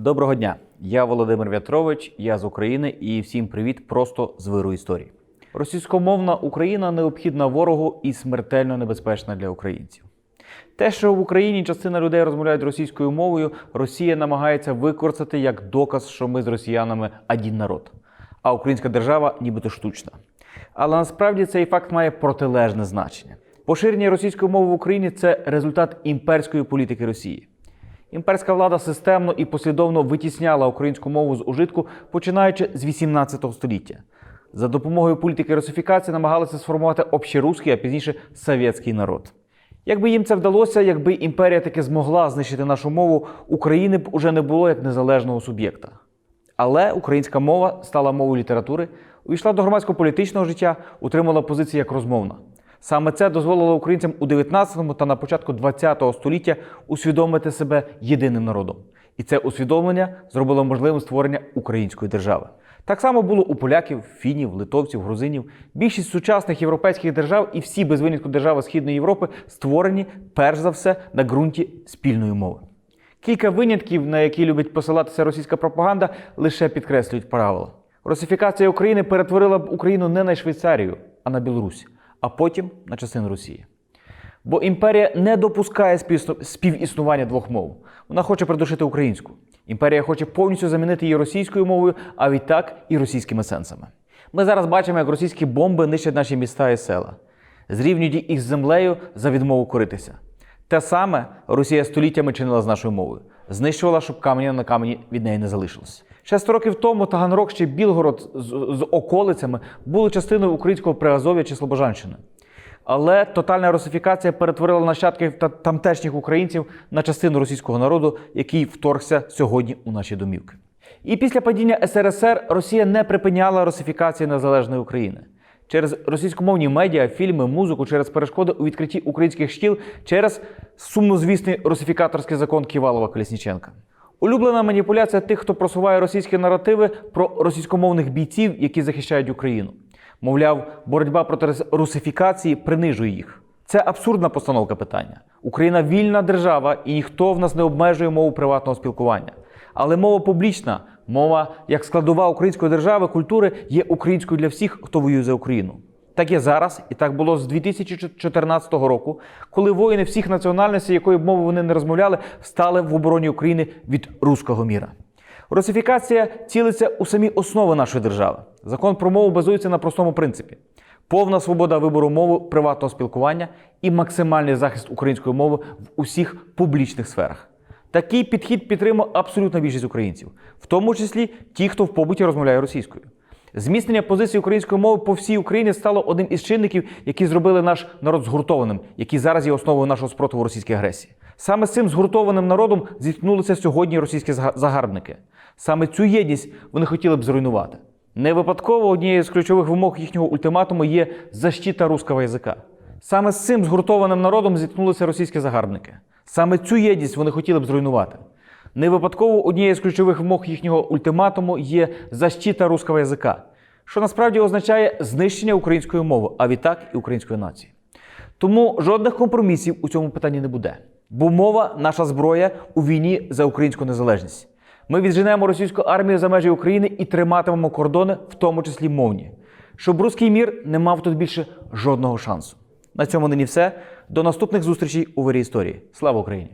Доброго дня, я Володимир В'ятрович, я з України і всім привіт просто з виру історії. Російськомовна Україна необхідна ворогу і смертельно небезпечна для українців. Те, що в Україні частина людей розмовляють російською мовою, Росія намагається використати як доказ, що ми з росіянами один народ, а українська держава нібито штучна. Але насправді цей факт має протилежне значення. Поширення російської мови в Україні це результат імперської політики Росії. Імперська влада системно і послідовно витісняла українську мову з ужитку, починаючи з 18 століття. За допомогою політики русифікації намагалися сформувати общерусський, а пізніше совєтський народ. Якби їм це вдалося, якби імперія таки змогла знищити нашу мову, України б уже не було як незалежного суб'єкта. Але українська мова стала мовою літератури, увійшла до громадсько-політичного життя, утримала позиції як розмовна. Саме це дозволило українцям у 19 та на початку 20 століття усвідомити себе єдиним народом. І це усвідомлення зробило можливим створення української держави. Так само було у поляків, фінів, литовців, грузинів. Більшість сучасних європейських держав і всі без винятку держави Східної Європи створені перш за все на ґрунті спільної мови. Кілька винятків, на які любить посилатися російська пропаганда, лише підкреслюють правила. Русифікація України перетворила б Україну не на Швейцарію, а на Білорусь, а потім на частину Росії. Бо імперія не допускає співісну- співіснування двох мов. Вона хоче придушити українську. Імперія хоче повністю замінити її російською мовою, а відтак і російськими сенсами. Ми зараз бачимо, як російські бомби нищать наші міста і села, зрівнюють їх з землею за відмову коритися. Те саме Росія століттями чинила з нашою мовою, знищувала, щоб каменя на камені від неї не залишилось. Ще 100 років тому Таганрог чи Білгород з, з околицями були частиною українського Приазов'я чи Слобожанщини. Але тотальна русифікація перетворила нащадків та тамтешніх українців на частину російського народу, який вторгся сьогодні у наші домівки. І після падіння СРСР Росія не припиняла русифікації незалежної України через російськомовні медіа, фільми, музику, через перешкоди у відкритті українських шкіл, через сумнозвісний русифікаторський закон Ківалова Колісніченка. Улюблена маніпуляція тих, хто просуває російські наративи про російськомовних бійців, які захищають Україну. Мовляв, боротьба проти русифікації принижує їх. Це абсурдна постановка питання. Україна вільна держава, і ніхто в нас не обмежує мову приватного спілкування. Але мова публічна, мова як складова української держави, культури є українською для всіх, хто воює за Україну. Так є зараз, і так було з 2014 року, коли воїни всіх національностей, якої б мови вони не розмовляли, стали в обороні України від руського міра. Русифікація цілиться у самі основи нашої держави. Закон про мову базується на простому принципі: повна свобода вибору мови приватного спілкування і максимальний захист української мови в усіх публічних сферах. Такий підхід підтримує абсолютна більшість українців, в тому числі ті, хто в побуті розмовляє російською. Зміцнення позиції української мови по всій Україні стало одним із чинників, які зробили наш народ згуртованим, який зараз є основою нашого спротиву російській агресії. Саме з цим згуртованим народом зіткнулися сьогодні російські загарбники. Саме цю єдність вони хотіли б зруйнувати. Не випадково однією з ключових вимог їхнього ультиматуму є защита русского язика. Саме з цим згуртованим народом зіткнулися російські загарбники. Саме цю єдність вони хотіли б зруйнувати. Не випадково однією з ключових вимог їхнього ультиматуму є защита русского язика, що насправді означає знищення української мови, а відтак і української нації. Тому жодних компромісів у цьому питанні не буде. Бо мова наша зброя у війні за українську незалежність. Ми відженемо російську армію за межі України і триматимемо кордони, в тому числі мовні, щоб руський мір не мав тут більше жодного шансу. На цьому нині все. До наступних зустрічей у вирі історії. Слава Україні!